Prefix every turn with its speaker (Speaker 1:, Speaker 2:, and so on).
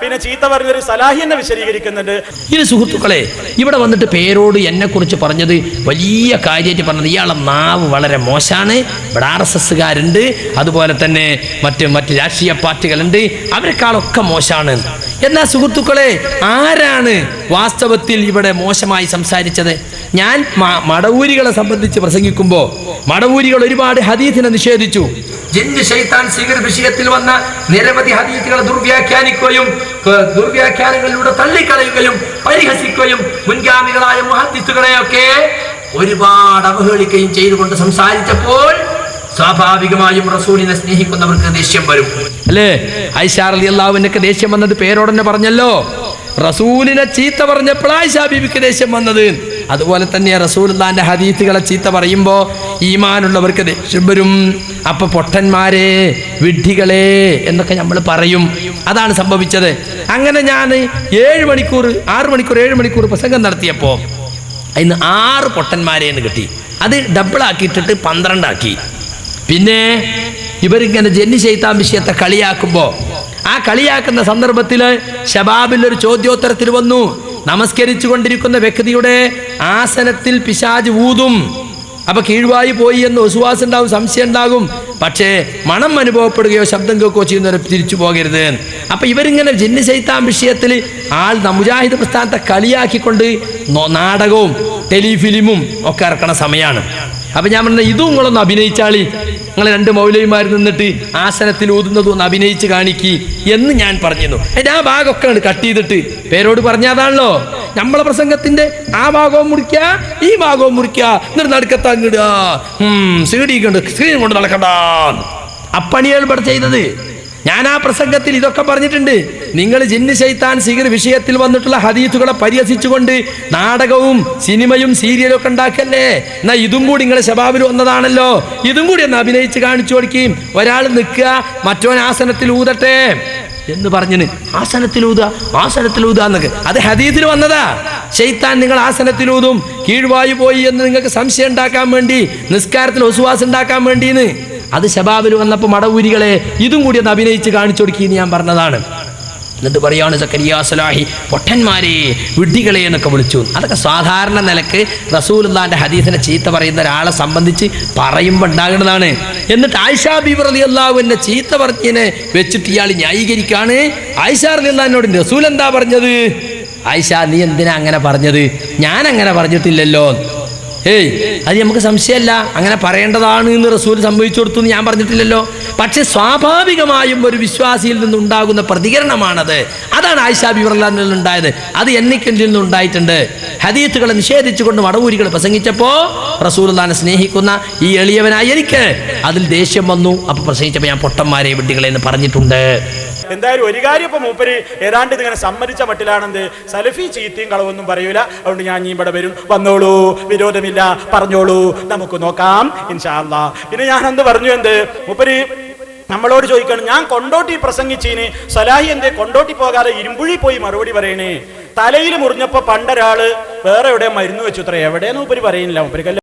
Speaker 1: പിന്നെ ചീത്ത പറഞ്ഞൊരു സലാഹി എന്നെ വിശദീകരിക്കുന്നുണ്ട്.
Speaker 2: ഇനി സുഹൃത്തുക്കളെ ഇവിടെ വന്നിട്ട് പേരോട് എന്നെ കുറിച്ച് പറഞ്ഞത് വലിയ കാര്യമായിട്ട് പറഞ്ഞത് ഇയാളെ നാവ് വളരെ മോശമാണ് ഇവിടെ ആർ എസ് എസ്സുകാരുണ്ട്. അതുപോലെ തന്നെ മറ്റ് മറ്റ് രാഷ്ട്രീയ പാർട്ടികളുണ്ട്. അവരെക്കാളൊക്കെ മോശമാണ് എന്നാ സുഹൃത്തുക്കളെ ആരാണ് വാസ്തവത്തിൽ ഇവിടെ മോശമായി സംസാരിച്ചത്? ഞാൻ മടവൂരികളെ സംബന്ധിച്ച് പ്രസംഗിക്കുമ്പോൾ മടവൂരികൾ ഒരുപാട് ഹദീസിനെ നിഷേധിച്ചു. ശൈത്താൻ സ്വീകര വിഷയത്തിൽ വന്ന നിരവധി ഹദീസുകളെ ദുർവ്യാഖ്യാനിക്കുകയും ദുർവ്യാഖ്യാനങ്ങളിലൂടെ തള്ളിക്കളയുകയും പരിഹസിക്കുകയും മുൻഗാമികളായ മുഹദ്ദിസുകളെയൊക്കെ ഒരുപാട് അവഹേളിക്കുകയും ചെയ്തുകൊണ്ട് സംസാരിച്ചപ്പോൾ സ്വാഭാവികമായും റസൂലിനെ സ്നേഹിക്കുന്നവർക്ക് ദേഷ്യം വരും. അല്ലേ? ഐഷാർ അലി അള്ളാഹുവിനൊക്കെ ദേഷ്യം വന്നത് പേരോടന്നെ പറഞ്ഞല്ലോ. റസൂലിനെ ചീത്ത പറഞ്ഞപ്പോൾ ആയിഷാ ബീബിക്ക് ദേഷ്യം വന്നത്. അതുപോലെ തന്നെ റസൂൽദാന്റെ ഹദീത്തുകളെ ചീത്ത പറയുമ്പോൾ ഈമാനുള്ളവർക്ക് ദേഷ്യം വരും. അപ്പൊ പൊട്ടന്മാരെ വിഡ്ഢികളെ എന്നൊക്കെ നമ്മൾ പറയും. അതാണ് സംഭവിച്ചത്. അങ്ങനെ ഞാൻ ഏഴ് മണിക്കൂർ ആറ് മണിക്കൂർ ഏഴ് മണിക്കൂർ പ്രസംഗം നടത്തിയപ്പോൾ അതിന് ആറ് പൊട്ടന്മാരെ എന്ന് കിട്ടി. അത് ഡബിളാക്കിയിട്ടിട്ട് പന്ത്രണ്ടാക്കി. പിന്നെ ഇവരിങ്ങനെ ജന്നി ചെയ്താൻ വിഷയത്തെ കളിയാക്കുമ്പോൾ ആ കളിയാക്കുന്ന സന്ദർഭത്തിൽ ഷബാബിൽ ഒരു ചോദ്യോത്തരത്തിൽ വന്നു. നമസ്കരിച്ചു കൊണ്ടിരിക്കുന്ന വ്യക്തിയുടെ ആസനത്തിൽ പിശാജ് ഊതും. അപ്പൊ കീഴ്വായി പോയി എന്ന് വിശ്വാസം ഉണ്ടാവും സംശയം ഉണ്ടാകും. പക്ഷേ മണം അനുഭവപ്പെടുകയോ ശബ്ദം കേൾക്കുകയോ ചെയ്യുന്നവരെ തിരിച്ചു പോകരുത്. അപ്പൊ ഇവരിങ്ങനെ ജിന്ന് ശൈത്താൻ വിഷയത്തിൽ ആൾ നമുജാഹിദ് മുജാഹിദ് പ്രസ്ഥാനത്തെ കളിയാക്കിക്കൊണ്ട് നാടകവും ടെലിഫിലിമും ഒക്കെ ഇറക്കണ സമയമാണ്. അപ്പൊ ഞാൻ പറഞ്ഞ ഇതും നിങ്ങളൊന്ന് അഭിനയിച്ചാളി. നിങ്ങൾ രണ്ട് മൗലവിമാർ നിന്നിട്ട് ആസനത്തിൽ ഊതുന്നതും ഒന്ന് അഭിനയിച്ച് കാണിക്കി എന്ന് ഞാൻ പറഞ്ഞിരുന്നു. അതിന്റെ ആ ഭാഗമൊക്കെ ആണ് കട്ട് ചെയ്തിട്ട് പേരോട് പറഞ്ഞതാണല്ലോ നമ്മളെ പ്രസംഗത്തിന്റെ ആ ഭാഗവും മുറിക്കുക ഈ ഭാഗവും മുറിക്കുക എന്നിട്ട് നടുക്കത്തങ്ങിടുക സീഡി കൊണ്ട് സ്ക്രീൻ കൊണ്ട് നടക്കണ്ട അപ്പണിയാണ് ഇവിടെ ചെയ്തത് ഞാൻ ആ പ്രസംഗത്തിൽ ഇതൊക്കെ പറഞ്ഞിട്ടുണ്ട്. നിങ്ങൾ ജിന്ന് ശൈത്താൻ സിഗർ വിഷയത്തിൽ വന്നിട്ടുള്ള ഹദീത്തുകളെ പരിഹസിച്ചുകൊണ്ട് നാടകവും സിനിമയും സീരിയലും ഒക്കെ ഉണ്ടാക്കല്ലേ? എന്നാ ഇതും കൂടി നിങ്ങളെ ശബാബിൽ വന്നതാണല്ലോ. ഇതും കൂടി ഒന്ന് അഭിനയിച്ച് കാണിച്ചു കൊടുക്കുകയും ഒരാൾ നിൽക്കുക മറ്റോൻ ആസനത്തിൽ ഊതട്ടെ എന്ന് പറഞ്ഞിന്. ആസനത്തിലൂത ആസനത്തിലൂത എന്നൊക്കെ. അത് ഹദീത്തിൽ വന്നതാ. ശൈത്താൻ നിങ്ങൾ ആസനത്തിൽ ആസനത്തിലൂതും കീഴ്വായു പോയി എന്ന് നിങ്ങൾക്ക് സംശയം ഉണ്ടാക്കാൻ വേണ്ടി നിസ്കാരത്തിൽ ഒസുവാസം ഉണ്ടാക്കാൻ വേണ്ടിന്ന്. അത് ശബാബിൽ വന്നപ്പോൾ മടവൂരികളെ ഇതും കൂടി ഒന്ന് അഭിനയിച്ച് കാണിച്ചു കൊടുക്കി ഞാൻ പറഞ്ഞതാണ്. എന്നിട്ട് പറയാണ് സക്കരിയാ സലാഹി പൊട്ടന്മാരെ വിഡ്ഢികളെ എന്നൊക്കെ വിളിച്ചു. അതൊക്കെ സാധാരണ നിലയ്ക്ക് റസൂലുള്ളാന്റെ ഹദീസിനെ ചീത്ത പറയുന്ന ഒരാളെ സംബന്ധിച്ച് പറയുമ്പോൾ ഉണ്ടാകുന്നതാണ് എന്നിട്ട് ആയിഷാ ബീബർ അലി എന്നെ ചീത്ത പറഞ്ഞതിനെ വെച്ചിട്ട് ഇയാൾ ന്യായീകരിക്കുകയാണ് ആയിഷാ അലി റസൂൽ എന്താ പറഞ്ഞത്? ആയിഷ നീ എന്തിനാ അങ്ങനെ പറഞ്ഞത്? ഞാൻ അങ്ങനെ പറഞ്ഞിട്ടില്ലല്ലോ. ഏയ് അത് നമുക്ക് സംശയമല്ല. അങ്ങനെ പറയേണ്ടതാണ് എന്ന് റസൂൽ സംഭവിച്ചു കൊടുത്തു എന്ന് ഞാൻ പറഞ്ഞിട്ടില്ലല്ലോ. പക്ഷെ സ്വാഭാവികമായും ഒരു വിശ്വാസിയിൽ നിന്നുണ്ടാകുന്ന പ്രതികരണമാണത്. അതാണ് ആയിഷാ ബിവർലാനിൽ ഉണ്ടായത്. അത് എന്നിക്കിൽ നിന്നുണ്ടായിട്ടുണ്ട്? ഹദീത്തുകളെ നിഷേധിച്ചുകൊണ്ട് വടവൂരികൾ പ്രസംഗിച്ചപ്പോൾ റസൂൽദാനെ സ്നേഹിക്കുന്ന ഈ എളിയവനായി എനിക്ക് അതിൽ ദേഷ്യം വന്നു. അപ്പൊ പ്രസംഗിച്ചപ്പോൾ ഞാൻ പൊട്ടന്മാരെ വിഡ്ഢികളെ എന്ന് പറഞ്ഞിട്ടുണ്ട്.
Speaker 1: എന്തായാലും ഒരു കാര്യം ഇപ്പൊ മൂപ്പര് ഏതാണ്ട് ഇതിങ്ങനെ സമ്മതിച്ച മട്ടിലാണെന്ത് സലഫി ചീത്തയും കളവൊന്നും പറയൂല. അതുകൊണ്ട് ഞാൻ ഇനി ഇവിടെ വരും. വന്നോളൂ. വിരോധമില്ല. പറഞ്ഞോളൂ. നമുക്ക് നോക്കാം. ഇൻഷാല്ല പിന്നെ ഞാൻ എന്ത് പറഞ്ഞു എന്ത്? മൂപ്പര് നമ്മളോട് ചോദിക്കണം ഞാൻ കൊണ്ടോട്ടി പ്രസംഗിച്ചീന്. സലാഹി എന്തേ? കൊണ്ടോട്ടി പോകാതെ ഇരുമ്പുഴി പോയി മറുപടി പറയണേ. തലയിൽ മുറിഞ്ഞപ്പോ പണ്ടൊരാൾ വേറെ എവിടെ മരുന്ന് വെച്ചു. ഇത്ര എവിടെയെന്ന് ഉപരി പറയുന്നില്ല മൂപ്പര്